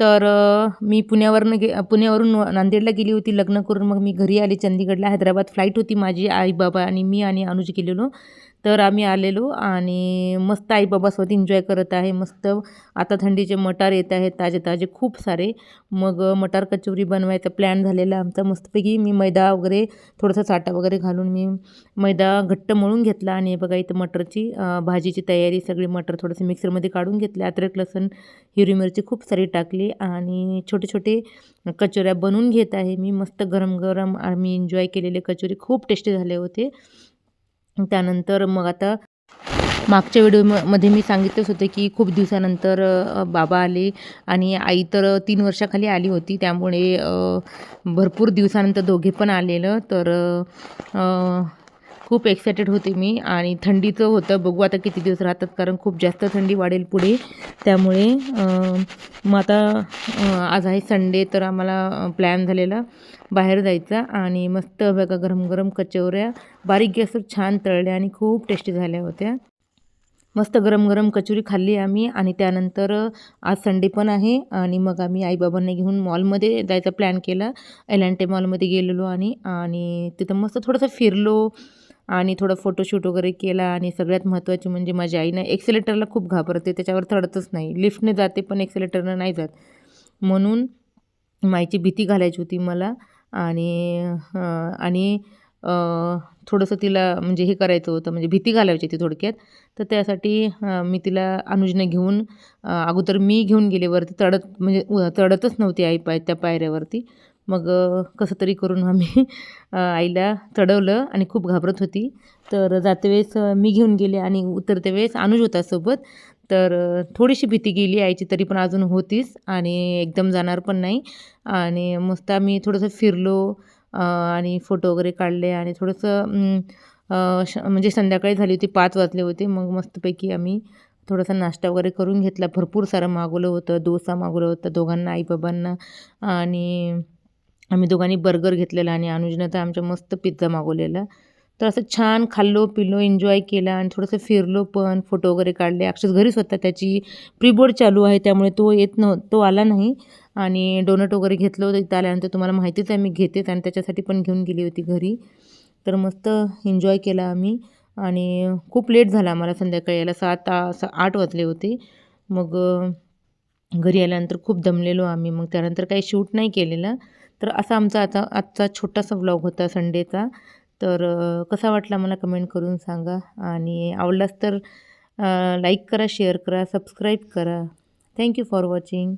तर मी पुण्यावरनं गे पुण्यावरून नांदेडला गेली होती लग्न करून. मग मी घरी आली चंदीगडला. हैदराबाद फ्लाईट होती माझी आई बाबा आणि मी आणि अनुज गेलेलो. तर आम्ही आलेलो आणि मस्त आई बाबासोबत एन्जॉय करत आहे. मस्त आता थंडीचे मटार येत आहेत ताजे ताजे खूप सारे. मग मटार कचोरी बनवायचा प्लॅन झालेला आमचा. मस्तपैकी मी मैदा वगैरे थोडासा साठा वगैरे घालून मी मैदा घट्ट मळून घेतला आणि बघा इथं मटरची भाजीची तयारी सगळी मटर थोडंसं मिक्सरमध्ये काढून घेतले. अद्रक लसूण हिरवी मिरची खूप सारी टाकली. आणि छोटे छोटे कचोऱ्या बनवून घेत आहे. मी मस्त गरम गरम आम्ही एन्जॉय केलेले कचोरी खूप टेस्टी झाले होते. त्यानंतर मग आता मागच्या व्हिडिओमध्ये मी सांगितलंच होतं की खूप दिवसानंतर बाबा आले आणि आई तर तीन वर्षाखाली आली होती. त्यामुळे भरपूर दिवसानंतर दोघे पण आलेलं. तर खूप एक्सायटेड होते मी आणि थंडीचं होतं. बघू आता किती दिवस राहतात कारण खूप जास्त थंडी वाढेल पुढे. त्यामुळे मग आता आज आहे संडे तर आम्हाला प्लॅन झालेला बाहेर जायचा आणि मस्त बघा गरम गरम कचोऱ्या. बारीक गॅसवर छान तळल्या आणि खूप टेस्टी झाल्या होत्या. मस्त गरम गरम कचोरी खाल्ली आम्ही आणि त्यानंतर आज संडे पण आहे आणि मग आम्ही आईबाबांना घेऊन मॉलमध्ये जायचा प्लॅन केला. एलांटे मॉलमध्ये गेलेलो आणि आणि तिथं मस्त थोडंसं फिरलो. आणि थोडं फोटोशूट वगैरे केला आणि सगळ्यात महत्त्वाची म्हणजे माझी आई ना एक्सेलेटरला खूप घाबरते त्याच्यावर चढतच नाही. लिफ्टने जाते पण एक्सेलेटरनं नाही जात. म्हणून माईची भीती घालायची होती मला आणि आणि थोडंसं तिला म्हणजे हे करायचं होतं म्हणजे भीती घालायची होती थोडक्यात. तर त्यासाठी मी तिला अनुजने घेऊन अगोदर मी घेऊन गेले वरती चढत म्हणजे चढतच नव्हती आई पाय त्या पायऱ्यावरती. मग कसं तरी करून आम्ही आईला चढवलं आणि खूप घाबरत होती. तर जाते वेळेस मी घेऊन गेले आणि उतरते वेळेस अनुज होता सोबत. तर थोडीशी भीती गेली आईची तरी पण अजून होतीच आणि एकदम जाणार पण नाही. आणि मस्त आम्ही थोडंसं फिरलो आणि फोटो वगैरे काढले आणि थोडंसं श म्हणजे संध्याकाळी झाली होती पाच वाजले होते. मग मस्तपैकी आम्ही थोडासा नाश्ता वगैरे करून घेतला. भरपूर सारं मागवलं होतं डोसा मागवलं होतं दोघांना आईबाबांना आणि आम्ही दोघांनी बर्गर घेतलेला आणि अनुजनं तर आमच्या मस्त पिझ्झा मागवलेला. तर असं छान खाल्लो पिलो एन्जॉय केला आणि थोडंसं फिरलो पण फोटो वगैरे काढले. अक्षरश घरीच होता त्याची प्रीबोर्ड चालू आहे त्यामुळे तो येत नव्ह तो आला नाही. आणि डोनट वगैरे घेतलं होतं इथं आल्यानंतर तुम्हाला माहितीच आहे मी घेतेच आणि त्याच्यासाठी पण घेऊन गेली होती घरी. तर मस्त एन्जॉय केला आम्ही. आणि खूप लेट झाला आम्हाला संध्याकाळी यायला सात सा आठ वाजले होते. मग घरी आल्यानंतर खूप दमलेलो आम्ही. मग त्यानंतर काही शूट नाही केलेलं. तर असा आमचा आता आजचा छोटासा व्लॉग होता संडेचा. तर कसा वाटला मला कमेंट करून सांगा. आणि आवडलाच तर लाईक करा शेअर करा सबस्क्राईब करा. Thank you for watching